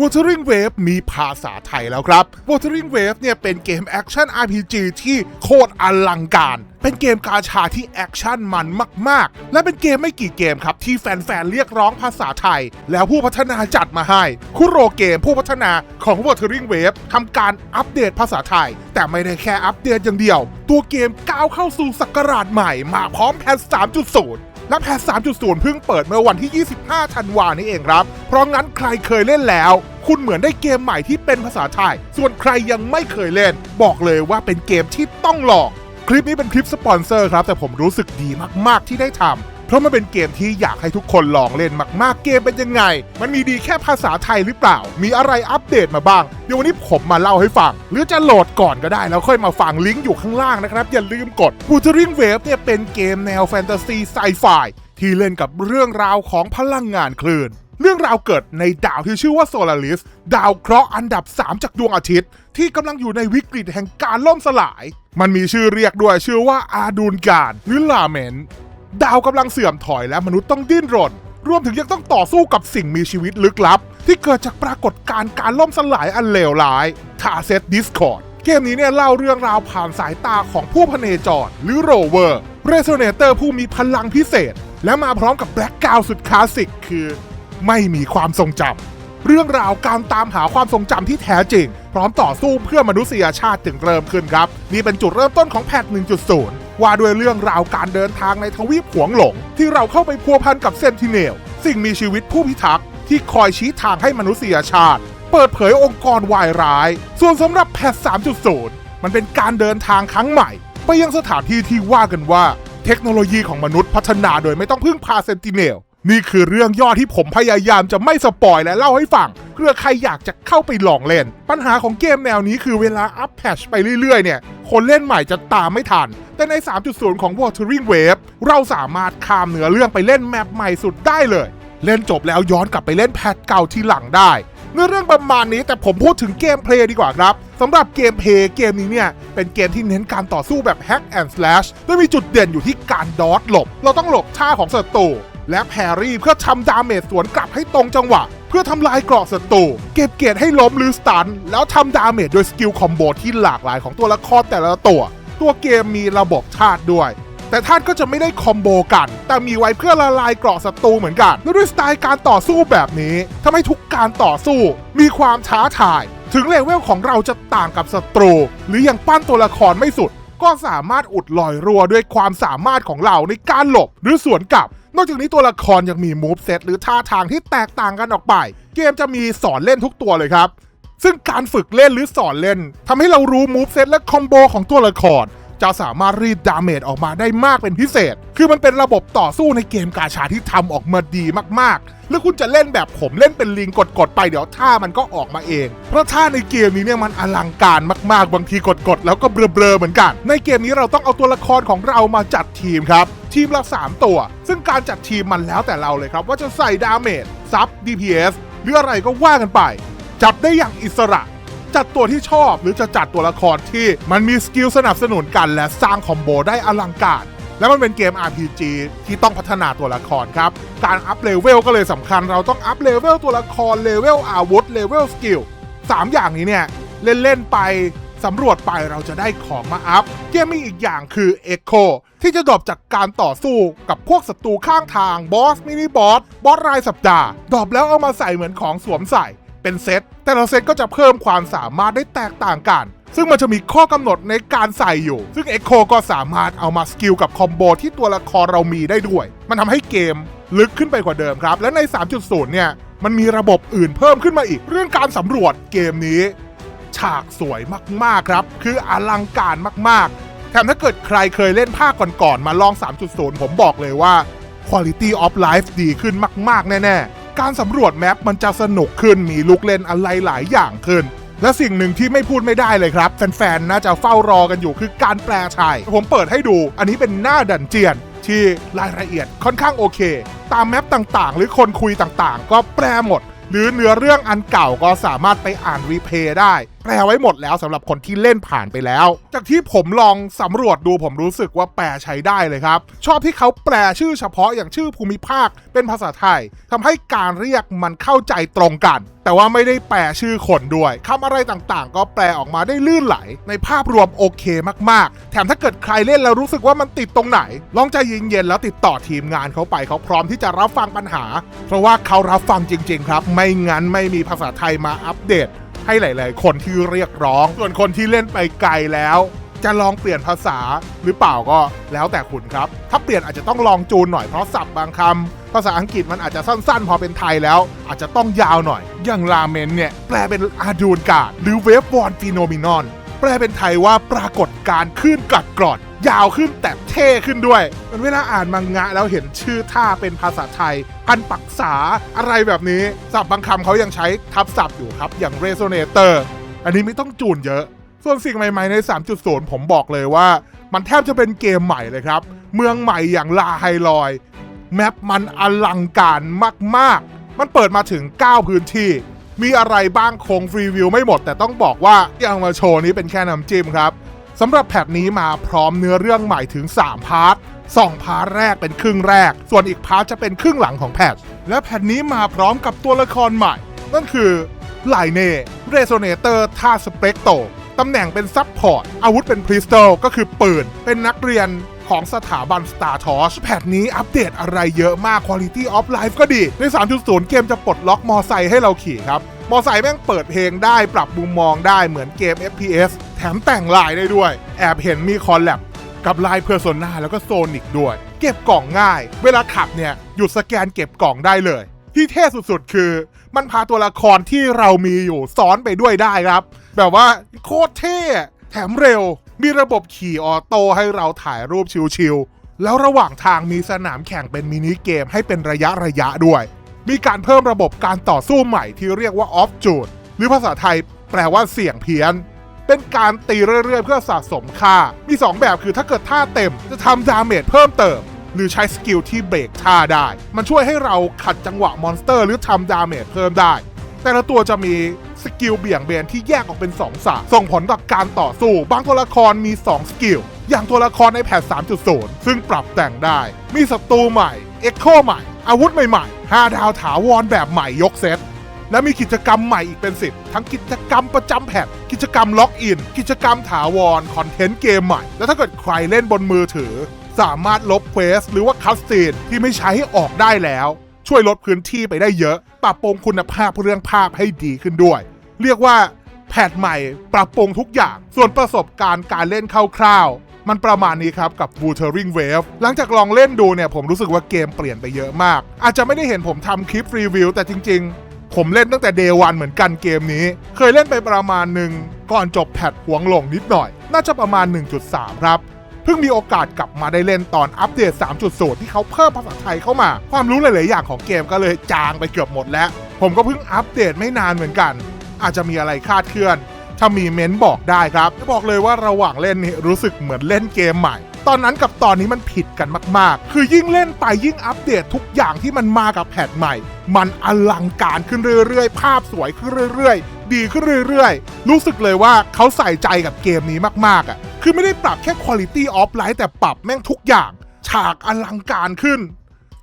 Wuthering Wave มีภาษาไทยแล้วครับ Wuthering Wave เนี่ยเป็นเกมแอคชั่น RPG ที่โคตรอลังการ เป็นเกมกาชาที่แอคชั่นมันมาก ๆ และเป็นเกมไม่กี่เกมครับ ที่แฟน ๆ เรียกร้องภาษาไทย แล้วผู้พัฒนาจัดมาให้ คุโรเกมผู้พัฒนาของ Wuthering Wave ทำการอัปเดตภาษาไทย แต่ไม่ได้แค่อัปเดตอย่างเดียว ตัวเกมก้าวเข้าสู่ศักราชใหม่มาพร้อมแพท3.0 และแพท3.0 เพิ่งเปิดเมื่อวันที่ 25 ธันวานี้เองครับ เพราะงั้นใครเคยเล่นแล้ว คุณเหมือนได้เกมใหม่ที่เป็นภาษาไทย ส่วนใครยังไม่เคยเล่น บอกเลยว่าเป็นเกมที่ต้องลอง คลิปนี้เป็นคลิปสปอนเซอร์ครับ แต่ผมรู้สึกดีมากๆที่ได้ทำ เพราะมันเป็นเกมที่อยากให้ทุกคนลองเล่นมากๆ เกมเป็นยังไง มันมีดีแค่ภาษาไทยหรือเปล่า มีอะไรอัปเดตมาบ้าง เดี๋ยววันนี้ผมมาเล่าให้ฟัง หรือจะโหลดก่อนก็ได้ แล้วค่อยมาฟังลิงก์อยู่ข้างล่างนะครับ อย่าลืมกด w u t e r i n g Wave เนี่ยเป็นเกมแนวแฟนตาซีไซไฟที่เล่นกับเรื่องราวของพลังงานคลื่นเรื่องราวเกิดในดาวที่ชื่อว่าโซลาริส ดาวเคราะห์อันดับ 3 จากดวงอาทิตย์ ที่กำลังอยู่ในวิกฤตแห่งการล่มสลาย มันมีชื่อเรียกด้วยชื่อว่าอาดูนการหรือลาเมน ดาวกำลังเสื่อมถอยและมนุษย์ต้องดิ้นรน รวมถึงยังต้องต่อสู้กับสิ่งมีชีวิตลึกลับ ที่เกิดจากปรากฏการณ์การล่มสลายอันเลวร้ายทาเซตดิสคอร์ดเกมนี้เนี่ยเล่าเรื่องราวผ่านสายตาของผู้พเนจรหรือโรเวอร์เรโซเนเตอร์ผู้มีพลังพิเศษ และมาพร้อมกับแบล็กกราวสุดคลาสสิกคือ ไม่มีความทรงจำเรื่องราวการตามหาความทรงจำที่แท้จริง พร้อมต่อสู้เพื่อมนุษยชาติถึงเริ่มขึ้นครับ นี่เป็นจุดเริ่มต้นของแพท1.0 ว่าด้วยเรื่องราวการเดินทางในทวีปหวงหลง ที่เราเข้าไปพัวพันกับเซนติเนล สิ่งมีชีวิตผู้พิทักษ์ที่คอยชี้ทางให้มนุษยชาติ เปิดเผยองค์กรวายร้าย ส่วนสำหรับแพท3.0 มันเป็นการเดินทางครั้งใหม่ ไปยังสถานที่ที่ว่ากันว่า เทคโนโลยีของมนุษย์พัฒนาโดยไม่ต้องพึ่งพาเซนติเนล นี่คือเรื่องย่อที่ผมพยายามจะไม่สปอยและเล่าให้ฟังเพื่อใครอยากจะเข้าไปลองเล่น ปัญหาของเกมแนวนี้คือเวลาอัพแพชไปเรื่อยๆ เนี่ย คนเล่นใหม่จะตามไม่ทัน แต่ใน 3.0 ของ Watering Wave เราสามารถข้ามเนื้อเรื่องไปเล่นแมปใหม่สุดได้เลย เล่นจบแล้วย้อนกลับไปเล่นแพทเก่าที่หลังได้เนื้อเรื่องประมาณนี้แต่ผมพูดถึงเกมเพลย์ดีกว่าครับสำหรับเกมเพลย์เกมนี้เนี่ย เป็นเกมที่เน้นการต่อสู้แบบ Hack and Slash โดยมีจุดเด่นอยู่ที่การดอทหลบ เราต้องหลบท่าของศัตรู และแพรรี่เพื่อทำดาเมจสวนกลับให้ตรงจังหวะ เพื่อทำลายเกราะศัตรูเก็บเกียรติให้ล้มหรือสตัน แล้วทำดาเมจโดยสกิลคอมโบที่หลากหลายของตัวละครแต่ละตัว ตัวเกมมีระบบธาตุด้วย แต่ท่านก็จะไม่ได้คอมโบกัน แต่มีไว้เพื่อละลายเกราะศัตรูเหมือนกันและด้วยสไตล์การต่อสู้แบบนี้ทำให้ทุกการต่อสู้ มีความท้าทาย ถึงเลเวลของเราจะต่างกับศัตรู หรือยังปั้นตัวละครไม่สุด ก็สามารถอุดลอยรัวด้วยความสามารถของเราในการหลบหรือสวนกลับ นอกจากนี้ตัวละครยังมีมูฟเซตหรือท่าทางที่แตกต่างกันออกไป เกมจะมีสอนเล่นทุกตัวเลยครับ ซึ่งการฝึกเล่นหรือสอนเล่นทำให้เรารู้มูฟเซตและคอมโบของตัวละคร จะสามารถรีดดาเมจออกมาได้มากเป็นพิเศษ คือมันเป็นระบบต่อสู้ในเกมกาชาที่ทำออกมาดีมากๆ แล้วคุณจะเล่นแบบผมเล่นเป็นลิงกดๆไปเดี๋ยวท่ามันก็ออกมาเอง เพราะท่าในเกมนี้เนี่ยมันอลังการมากๆ บางทีกดๆแล้วก็เบลอๆเหมือนกัน ในเกมนี้เราต้องเอาตัวละครของเรามาจัดทีมครับ ทีมละ 3 ตัว ซึ่งการจัดทีมมันแล้วแต่เราเลยครับ ว่าจะใส่ดาเมจซับ DPS หรืออะไรก็ว่ากันไป จับได้อย่างอิสระ จัดตัวที่ชอบ หรือจะจัดตัวละครที่มันมีสกิลสนับสนุนกันและสร้างคอมโบได้อลังการและมันเป็นเกม RPG ที่ต้องพัฒนาตัวละครครับ การอัพเลเวลก็เลยสำคัญ เราต้องอัพเลเวลตัวละครเลเวลอาวุธเลเวลสกิลสามอย่างนี้เนี่ย เล่น ๆ ไปสำรวจไปเราจะได้ของมาอัพ เกมมีอีกอย่างคือ Echo ที่จะดรอปจากการต่อสู้กับพวกศัตรูข้างทางบอสมินิบอสบอสรายสัปดาห์ดรอปแล้วเอามาใส่เหมือนของสวมใส่เป็นเซต แต่ละเซตก็จะเพิ่มความสามารถได้แตกต่างกัน ซึ่งมันจะมีข้อกำหนดในการใส่อยู่ ซึ่ง Echo ก็สามารถเอามาสกิลกับคอมโบที่ตัวละครเรามีได้ด้วย มันทำให้เกมลึกขึ้นไปกว่าเดิมครับ และใน 3.0 เนี่ย มันมีระบบอื่นเพิ่มขึ้นมาอีก เรื่องการสำรวจเกมนี้ ฉากสวยมาก ๆ ครับ คืออลังการมาก ๆ แถมถ้าเกิดใครเคยเล่นภาคก่อน ๆ มาลอง 3.0 ผมบอกเลยว่า Quality of Life ดีขึ้นมาก ๆ แน่ ๆ การสำรวจแมปมันจะสนุกขึ้นมีลูกเล่นอะไรหลายอย่างขึ้น และสิ่งหนึ่งที่ไม่พูดไม่ได้เลยครับ แฟนๆน่าจะเฝ้ารอกันอยู่คือการแปลไทย ผมเปิดให้ดู อันนี้เป็นหน้าดันเจียน ที่รายละเอียดค่อนข้างโอเค ตามแมปต่างๆ หรือคนคุยต่างๆ ก็แปลหมด หรือเนื้อเรื่องอันเก่าก็สามารถไปอ่านรีเพย์ได้ แปลไว้หมดแล้วสำหรับคนที่เล่นผ่านไปแล้ว จากที่ผมลองสำรวจดูผมรู้สึกว่าแปลใช้ได้เลยครับ ชอบที่เขาแปลชื่อเฉพาะอย่างชื่อภูมิภาคเป็นภาษาไทยทำให้การเรียกมันเข้าใจตรงกัน แต่ว่าไม่ได้แปลชื่อคนด้วยคำอะไรต่างๆ ก็แปลออกมาได้ลื่นไหล ในภาพรวมโอเคมากๆ แถมถ้าเกิดใครเล่นแล้วรู้สึกว่ามันติดตรงไหน ลองใจเย็นๆแล้วติดต่อทีมงานเขาไปเขาพร้อมที่จะรับฟังปัญหา เพราะว่าเขารับฟังจริง ๆ ครับไม่งั้นไม่มีภาษาไทยมาอัปเดต ให้หลาย ๆ คนที่เรียกร้อง ส่วนคนที่เล่นไปไกลแล้ว จะลองเปลี่ยนภาษาหรือเปล่าก็แล้วแต่คุณครับ ถ้าเปลี่ยนอาจจะต้องลองจูนหน่อยเพราะศัพท์บางคำภาษาอังกฤษมันอาจจะสั้น ๆ พอเป็นไทยแล้ว อาจจะต้องยาวหน่อย อย่างราเมนเนี่ยแปลเป็นอาดูนกาดหรือเวฟวอนฟีโนมินอนแปลเป็นไทยว่าปรากฏการณ์คลื่นกัดกร่อน ยาวขึ้นแต่เท่ขึ้นด้วยมือนเวลาอ่านมังงะแล้วเห็นชื่อท่าเป็นภาษาไทยพันปักษาอะไรแบบนี้ศัพท์บางคำเขายังใช้ทับศัพท์อยู่ครับ อย่าง resonator อันนี้ไม่ต้องจูนเยอะ ส่วนสิ่งใหม่ ๆ ใน 3.0 ผมบอกเลยว่า มันแทบจะเป็นเกมใหม่เลยครับ เมืองใหม่อย่างลาไฮลอย แมปมันอลังการมาก ๆ มันเปิดมาถึง 9 พื้นที่ มีอะไรบ้างคงรีวิวไม่หมด แต่ต้องบอกว่าที่เอามาโชว์นี้เป็นแค่น้ำจิ้มครับ สำหรับแพทนี้มาพร้อมเนื้อเรื่องใหม่ถึง 3 พาร์ท2พาร์ทแรกเป็นครึ่งแรก ส่วนอีกพาร์ทจะเป็นครึ่งหลังของแพท และแพทนี้มาพร้อมกับตัวละครใหม่ นั่นคือไลเน่เรโซเนเตอร์ท่าสเปกโตตำแหน่งเป็นซับพอร์ต อาวุธเป็นพริสตัลก็คือปืน เป็นนักเรียนของสถาบัน Star t o r c h แพทนี้อัปเดตอะไรเยอะมาก Quality of Life ก็ดี ใน 3.0 เกมจะปลดล็อกมอไซค์ให้เราขี่ครับ มอไซค์แม่งเปิดเพลงได้ปรับมุมมองได้เหมือนเกม FPS แถมแต่งลายได้ด้วย แอบเห็นมีคอลแลบกับลายเพอร์โซนาแล้วก็โซนิกด้วย เก็บกล่องง่าย เวลาขับเนี่ยหยุดสแกนเก็บกล่องได้เลย ที่เท่สุดๆ คือ มันพาตัวละครที่เรามีอยู่ซ้อนไปด้วยได้ครับ แบบว่าโคตรเท่แถมเร็ว มีระบบขี่ออโต้ให้เราถ่ายรูปชิวๆแล้วระหว่างทางมีสนามแข่งเป็นมินิเกมให้เป็นระยะระยะด้วย มีการเพิ่มระบบการต่อสู้ใหม่ที่เรียกว่าออฟจูดหรือภาษาไทยแปลว่าเสี่ยงเพี้ยน เป็นการตีเรื่อยๆ เพื่อสะสมค่า มี 2 แบบคือถ้าเกิดท่าเต็มจะทำดาเมจเพิ่มเติม หรือใช้สกิลที่เบรกท่าได้ มันช่วยให้เราขัดจังหวะมอนสเตอร์ หรือทำดาเมจเพิ่มได้ แต่ละตัวจะมีสกิลเบี่ยงเบนที่แยกออกเป็น2สาส่งผลต่อการต่อสู้ บางตัวละครมี 2 สกิล อย่างตัวละครในแพท3.0 ซึ่งปรับแต่งได้ มีศัตรูใหม่ เอ็กโคใหม่ อาวุธใหม่ๆ5ดาวถาวรแบบใหม่ยกเซต และมีกิจกรรมใหม่อีกเป็นสิบทั้งกิจกรรมประจำแพทกิจกรรมล็อกอิน กิจกรรมถาวรคอนเทนต์เกมใหม่ และถ้าเกิดใครเล่นบนมือถือ สามารถลบเควสหรือว่าคัสซีนที่ไม่ใช้ให้ออกได้แล้ว ช่วยลดพื้นที่ไปได้เยอะ ปรับปรุงคุณภาพเรื่องภาพให้ดีขึ้นด้วย เรียกว่าแพทใหม่ปรับปรุงทุกอย่าง ส่วนประสบการณ์การเล่นคร่าวๆ มันประมาณนี้ครับกับ Wuthering Wave หลังจากลองเล่นดูเนี่ยผมรู้สึกว่าเกมเปลี่ยนไปเยอะมาก อาจจะไม่ได้เห็นผมทำคลิปรีวิวแต่จริง ๆ ผมเล่นตั้งแต่เดวันเหมือนกันเกมนี้ เคยเล่นไปประมาณหนึ่งก่อนจบแพทหวงหลงนิดหน่อย น่าจะประมาณ 1.3 ครับ เพิ่งมีโอกาสกลับมาได้เล่นตอนอัปเดต 3.0 ที่เขาเพิ่มภาษาไทยเข้ามา ความรู้หลาย ๆ อย่างของเกมก็เลยจางไปเกือบหมดแล้ว ผมก็เพิ่งอัปเดตไม่นานเหมือนกัน อาจจะมีอะไรคาดเคลื่อน ถ้ามีเม้นบอกได้ครับจะบอกเลยว่าระหว่างเล่นนี่รู้สึกเหมือนเล่นเกมใหม่ ตอนนั้นกับตอนนี้มันผิดกันมาก ๆ คือยิ่งเล่นไปยิ่งอัปเดตทุกอย่างที่มันมากับแพทใหม่ มันอลังการขึ้นเรื่อยๆ ภาพสวยขึ้นเรื่อยๆ ดีขึ้นเรื่อยๆ รู้สึกเลยว่าเขาใส่ใจกับเกมนี้มากๆอะ คือไม่ได้ปรับแค่ Quality of Life แต่ปรับแม่งทุกอย่าง ฉากอลังการขึ้น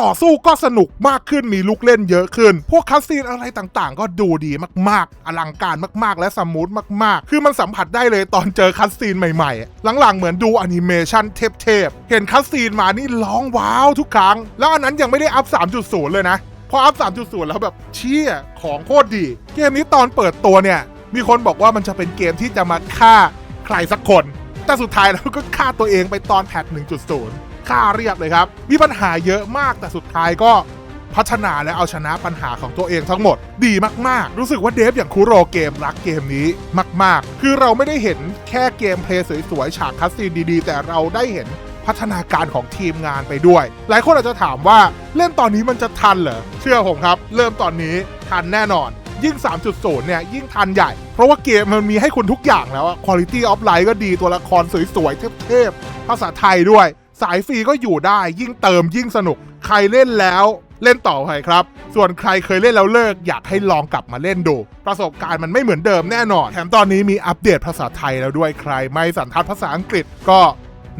ต่อสู้ก็สนุกมากขึ้นมีลูกเล่นเยอะขึ้น พวกคัสซีนอะไรต่างๆ ก็ดูดีมากๆ อลังการมากๆ และสมูทมากๆ คือมันสัมผัสได้เลยตอนเจอคัสซีนใหม่ๆ หลังๆ เหมือนดูอนิเมชันเทพๆ เห็นคัสซีนมานี่ร้องว้าวทุกครั้ง แล้วอันนั้นยังไม่ได้อัพ 3.0 เลยนะ พออัพ 3.0 แล้วแบบเชี่ยของโคตรดี เกมนี้ตอนเปิดตัวเนี่ย มีคนบอกว่ามันจะเป็นเกมที่จะมาฆ่าใครสักคน แต่สุดท้ายแล้วก็ฆ่าตัวเองไปตอนแพท1.0 ฆ่าเรียบเลยครับ มีปัญหาเยอะมากแต่สุดท้ายก็พัฒนาและเอาชนะปัญหาของตัวเองทั้งหมด ดีมากๆ รู้สึกว่าเดฟอย่างคุโรเกมรักเกมนี้มาก ๆ คือเราไม่ได้เห็นแค่เกมเพลย์สวยๆฉากคัสซีนดีๆ แต่เราได้เห็นพัฒนาการของทีมงานไปด้วย หลายคนอาจจะถามว่าเล่นตอนนี้มันจะทันเหรอ เชื่อผมครับ เริ่มตอนนี้ทันแน่นอน ยิ่ง 3.0 เนี่ย ยิ่งทันใหญ่ เพราะว่าเกมมันมีให้คุณทุกอย่างแล้วอะ Quality of Life ก็ดีตัวละครสวยๆเทพๆภาษาไทยด้วย สายฟรีก็อยู่ได้ยิ่งเติมยิ่งสนุก ใครเล่นแล้วเล่นต่อไปครับ ส่วนใครเคยเล่นแล้วเลิกอยากให้ลองกลับมาเล่นดู ประสบการณ์มันไม่เหมือนเดิมแน่นอน แถมตอนนี้มีอัปเดตภาษาไทยแล้วด้วยใครไม่สันทัดภาษาอังกฤษก็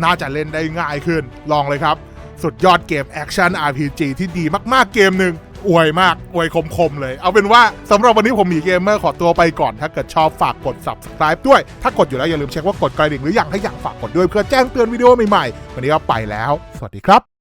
น่าจะเล่นได้ง่ายขึ้น ลองเลยครับ สุดยอดเกมแอคชั่น RPG ที่ดีมากๆเกมหนึ่ง อวยมาก อวยคมๆเลย เอาเป็นว่าสำหรับวันนี้ผมมีเกมเมอร์ขอตัวไปก่อน ถ้าเกิดชอบฝากกด subscribe ด้วย ถ้ากดอยู่แล้วอย่าลืมเช็คว่ากดกระดิ่งหรือยังถ้าอยากฝากกดด้วยเพื่อแจ้งเตือนวิดีโอใหม่ๆ วันนี้ก็ไปแล้ว สวัสดีครับ